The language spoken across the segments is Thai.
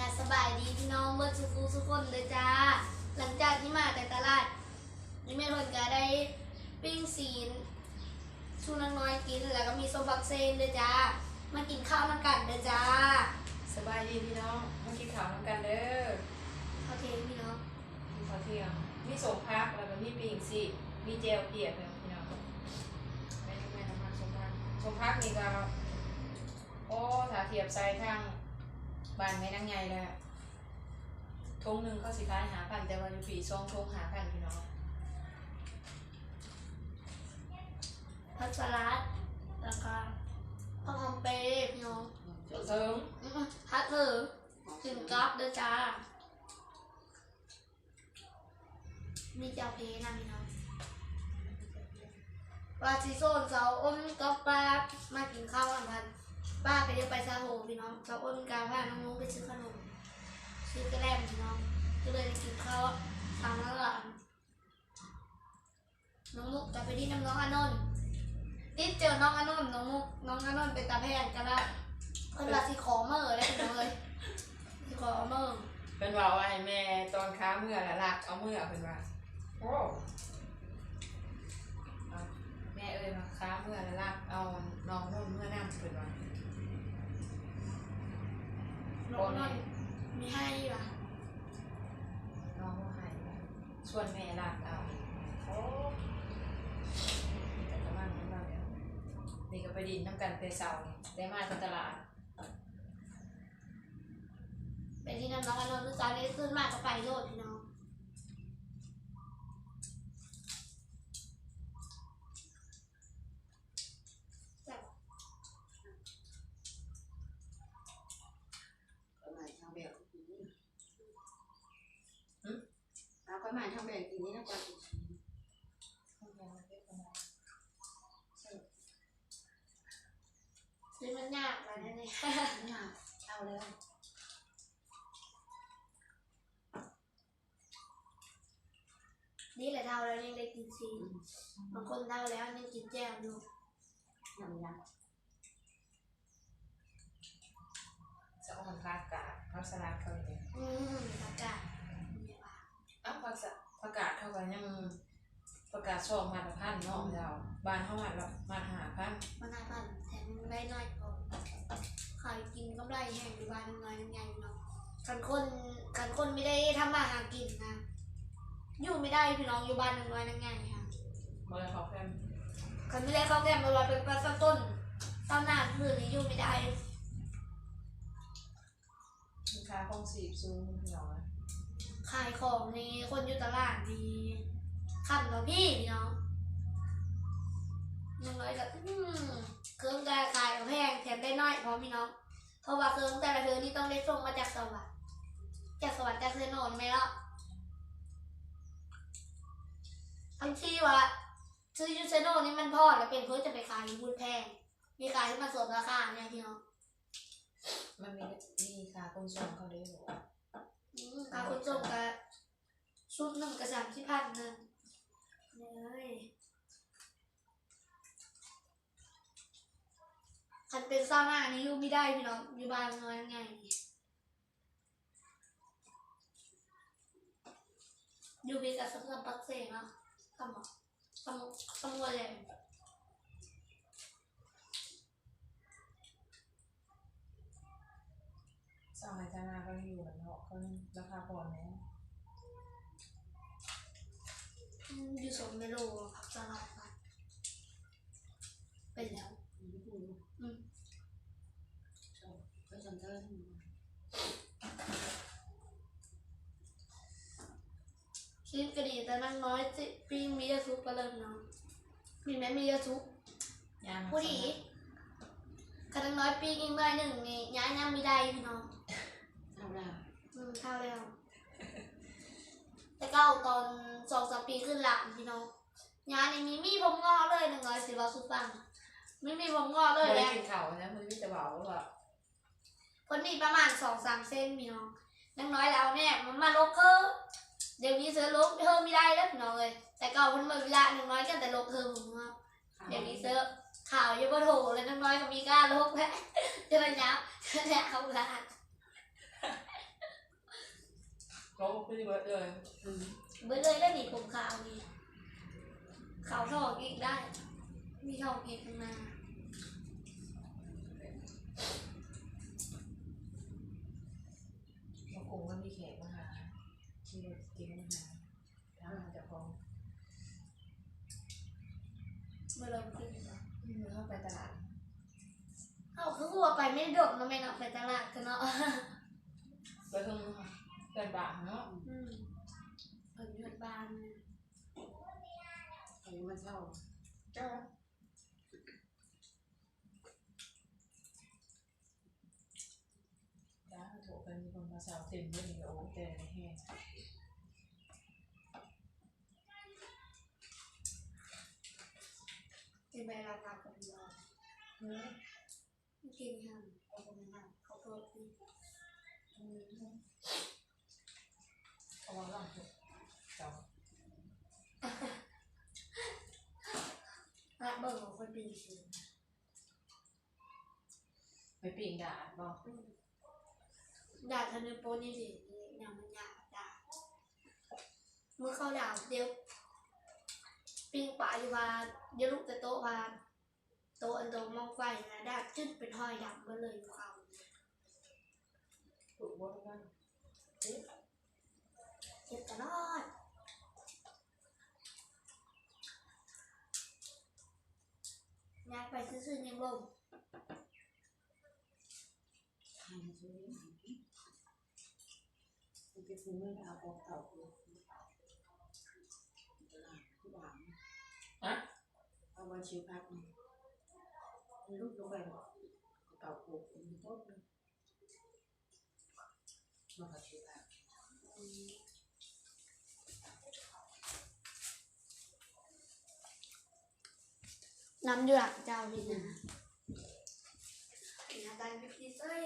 กาสบายดีพี่น้องเบิร์ดสุฟูสุกคนเลยจ้า หลังจากที่มาแต่ตลาดนี่แม่เพิ่นก็ได้ปิ้งซีนชูนางน้อยกินแล้วก็มีส้มบักเซนเลยจ้า มากินข้าวน้ำกันเลยจ้า สบายดีพี่น้องมากินข้าวน้ำกันเด้อโอเคพี่น้องกินข้าวเที่ยงมีสมพักแล้วก็มีปิ่งสิมีเจลเปียกเลยพี่น้องแม่แม่น้ำมันสมพักสมพักนี่ก็โอ้ถ้าเทียบใส่ทาง บ้านแม่นางไงเลยอะทงหนึ่งเขาสิขายหาพันแต่ว่าอยู่ปีซองทงหาพันพี่น้องผักสลัดแล้วก็ผักหอมเปรย์พี่น้องเจ้าเซิงอื้อหือผัดเถิงถึงกับเลยจ้า มีเจ้าเพนะพี่น้องว่าซีโซนเสาอ้นก็ป้ามากินข้าวอันพัน ป้าก็เดี๋ยวไปซาโฮพี่น้องเสาอ้นกาพาน้องนุ้งไปซื้อขนม ซื้อกระแลมพี่น้อง ก็เลยได้กินข้าวทางนั้นหลานน้องมุกจะไปที่น้ำน้องอานนท์ติดเจอน้องอานนท์น้องมุกน้องอานนท์เป็นตาแพทย์กันละเพิ่นว่าสิขอเมื่อได้พี่น้องเลยสิขอเมื่อเป็นว่าว่าให้แม่ตอนค้าเมื่อละลักเอาเมื่อเป็นว่าโอ้เอาแม่เอ้ยมาค้าเมื่อละลักเอาน้องนุ่นเมื่อนั่งเป็นว่า น้องอนมีให้ป่ะน้องให้ชวนแม่ลากเอาโอ้แต่ก็มันไม่มาแล้วนี่ก็ไปดินน้ำกันเตเสานี่ได้มาจากตลาดเป็นที่นั่น้องอานรู้จักสาวได้ขึ้นมากก็ไปโลดพี่น้อง ก็มาทางแบบนี้ เอาก็มาทางแบบนี้นะกว่าซื้อมันยากไปนะเนี่ยเอาแล้วนี่แหละเท่าแล้วยังได้กินซีบางคนเท่าแล้วยังกินแจ่วอยู่ยำยจะเอาผักกาดผักสลัดเขาเนี่ยอืมอากาศเนี่ยว่ะ อ้าว ผักสะผักกาดเขาก็ยังประกาศช่องมาตรพันเนาะเราบ้านเขามาละมาหาพันมันน่าปั่นแถมได้น้อยกว่าขายกินก็ได้แห้งอยู่บ้านน้อยยังไงเนาะคันคนคันคนไม่ได้ทำมาหากินนะอยู่ไม่ได้พี่น้องอยู่บ้านน้อยยังไงค่ะเมื่อเขาแค่คันไม่ได้เข้าแก้มมาว่าเป็นปลาสะต้นตอนหน้าพื้นนี้อยู่ไม่ได้ลูกค้าคงสีบซูงพี่น้อง ขายของนี่คนอยู่ตลาดดีขับเนาะพี่พี่น้องยังน้อยก็อืมเครื่องกายขายก็แพงแถมได้น้อยพร้อมพี่น้อง เพราะว่าเครื่องแต่ละเครื่องนี่ต้องได้ส่งมาจากสวรรค์จากสวรรค์จากเซโนนไหมล่ะทั้งที่ว่าซื้อยูเซโนนี่มันพอดแล้วเป็นเพื่อจะไปขายอยู่บุญแพง มีขายที่มาสวมราคาเนี่ยพี่น้องมันมีมีค่าคงส่งเขาเลยบอ กว่าอืมค่าขนส่งกับชุดหนึ่งกับสามสิบพันหนึ่งเลยคันเป็นซ่าหน้านี่อยู่ไม่ได้พี่น้องอยู่บ้านน้อยยังไงนี่อยู่เบกับสังกัดปักเสงเนาะทำหรอทำทำอะไร สมัยจานาก็อยู่กันเนาะเขาราคาพอไหมอยู่สมเมโลผักสลัดค่ะเป็นแล้วำไม่พูดอืมก็จำได้ชิ้นกระดีแต่นั่งน้อยจิปิ้งมียาซุปก็เริ่มเนาะมีไหมมียาซุปผู้ดีคันน้อยปีอีกหน่อยหนึ่งนี่ย้ายน้ำไม่ได้พี่น้อง อืมเท่าแล้ว แต่เก้าตอนสองสามปีขึ้นหลังพี่น้องย้ายนี่มีมีผมงอกเลยหนึ่งร้อยสิบเราสุฟังไม่มีผมงอกเลยไม่แหได้ละกินข้าวนะมันมีแต่เบาว่าคนนี้ประมาณสองสามเส้นพี่น้องนังน้อยแล้วเนี่ยมันมาลกเพิ่มเดี๋ยวนี้เสือลกเพิ่มไม่ได้แล้วพี่น้องเลย แต่เก่าเพิ่นมาเวลาหนึ่งน้อยกันแต่ลกเพิ่มผมว่าเดี๋ยวนี้เซอร์ข่าวเยอะโถเลยน้องน้อยก็มีกล้าโลกแพ้จะระยับจะเอาละ ก็คุยเบิร์ดเลยอืมเบิดเลยแล้วนี่ผมขาวนี่ขาวทองอีกได้ มีทองอีกข้างหน้าบางองค์มันมีแขกมาหาที่เรากินมาหาทางมาจากของเมื่อเราขึ้นไปอืมเข้าไปตลาดเอาคือหัวไปไม่ได้ดกเนาะแม่เนาะไปตลาดกันเนาะไปเพิ่งเกินบาทเนาะอืมเพิ่นหยุดบ้านนะอันนี้มันเช่าจ้าจ้าถูกกันมีคนมาสาวเต็มด้วยนี่โอ้แต่แห้งเป็นไปราคากับเราอืมไม่กินห้ามเอาไปไม่ห้ามเขาโทษพี่ อืมเอาวางหลังถูกจ้ารักเบิ่งของคนปีสิไปปีงดาดบ่ด่าทันในโปนี่สิอย่างมันยากด่าเมื่อเข้าด่าเดี๋ยวปิ้งปลาอยู่ว่าเดี๋ยวลูกแต่โต๊ะว่าโต๊ะอันโตมองไฟนะด่าจุดเป็นห้อยดำก็เลยอยู่เขาถูกบ่ทุกท่านเจ็บตลอดอยากไปซื้อๆยังบ่มทางซื้อมันจะซื้อไม่ได้เอาของเก่าคือตลาดที่หวังอะเอาไว้ชิวพักนี่มันลูกลงไปหรอกเก่าปลูกมันต้นเลยมากับชิวพัก น้ำเดือดเจ้าดินะนาตาลพิซซ่า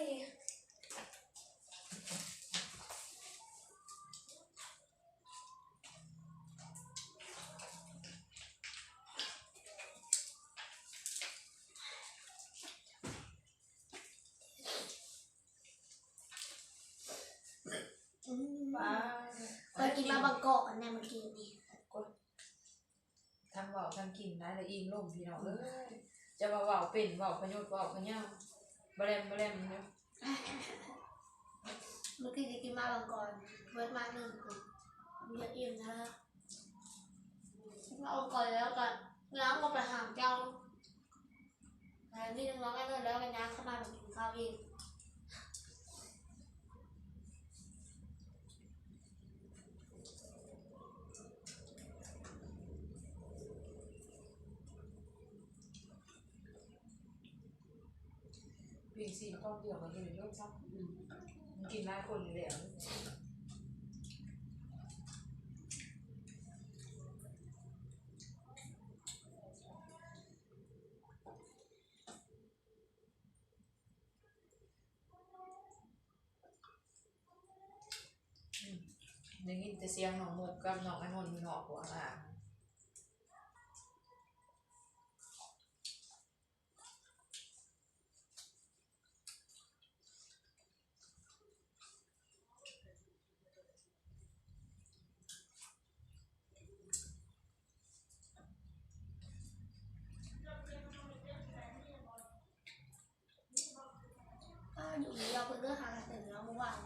ป้า เคยกินมาบางกอกอันเนี่ยเมื่อกี้นี่ ทำเบาทำกินได้ละอิงลมพี่น้องเอ้ยจะมาเบาเป็นเบาพยศเบาพะเนาบะแลมบะแลมเนาะเมื่อกี้จะกินมาบางก่อกเบิร์ดมาหนึ่งคนเยอะอิ่มนะมาบางกอกแล้วก็น้ำก็ไปหามเจ้าแต่ที่น้องก็เลิกแล้วกันนะเข้ามาแบบกินข้าวเอง ปีสี่ข้าวเดียวมันกินเยอะซ้อืมำมันกินหลายคนอยู่แล้วอืมได้ยินแต่เสียงหนองมุกกับหนองอนนท์อยู่นอกหัวอะก็ อยู่เราเพิ่งเลิกทากันแต่แล้วเมื่อวาน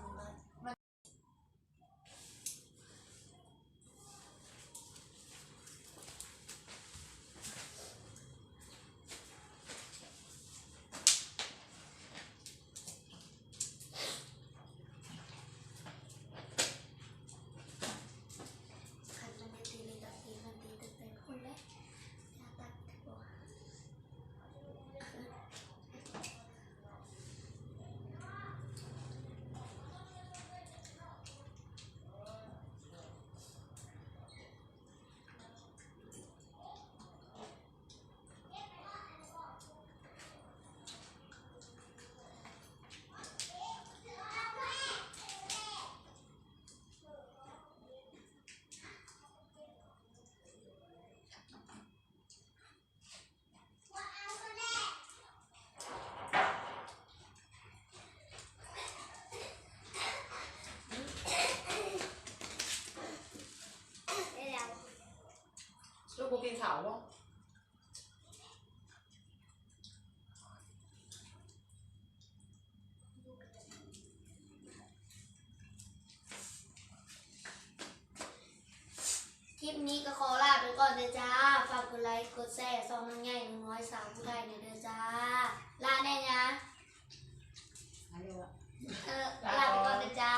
ด้วยจ้า ฝากกดไลค์ กดแชร์สองน้องใหญ่น้องน้อยสาวผู้ใหญ่อยด้วยจ้า ลาแน่นะ เออ ลาไปก่อนนะจ้า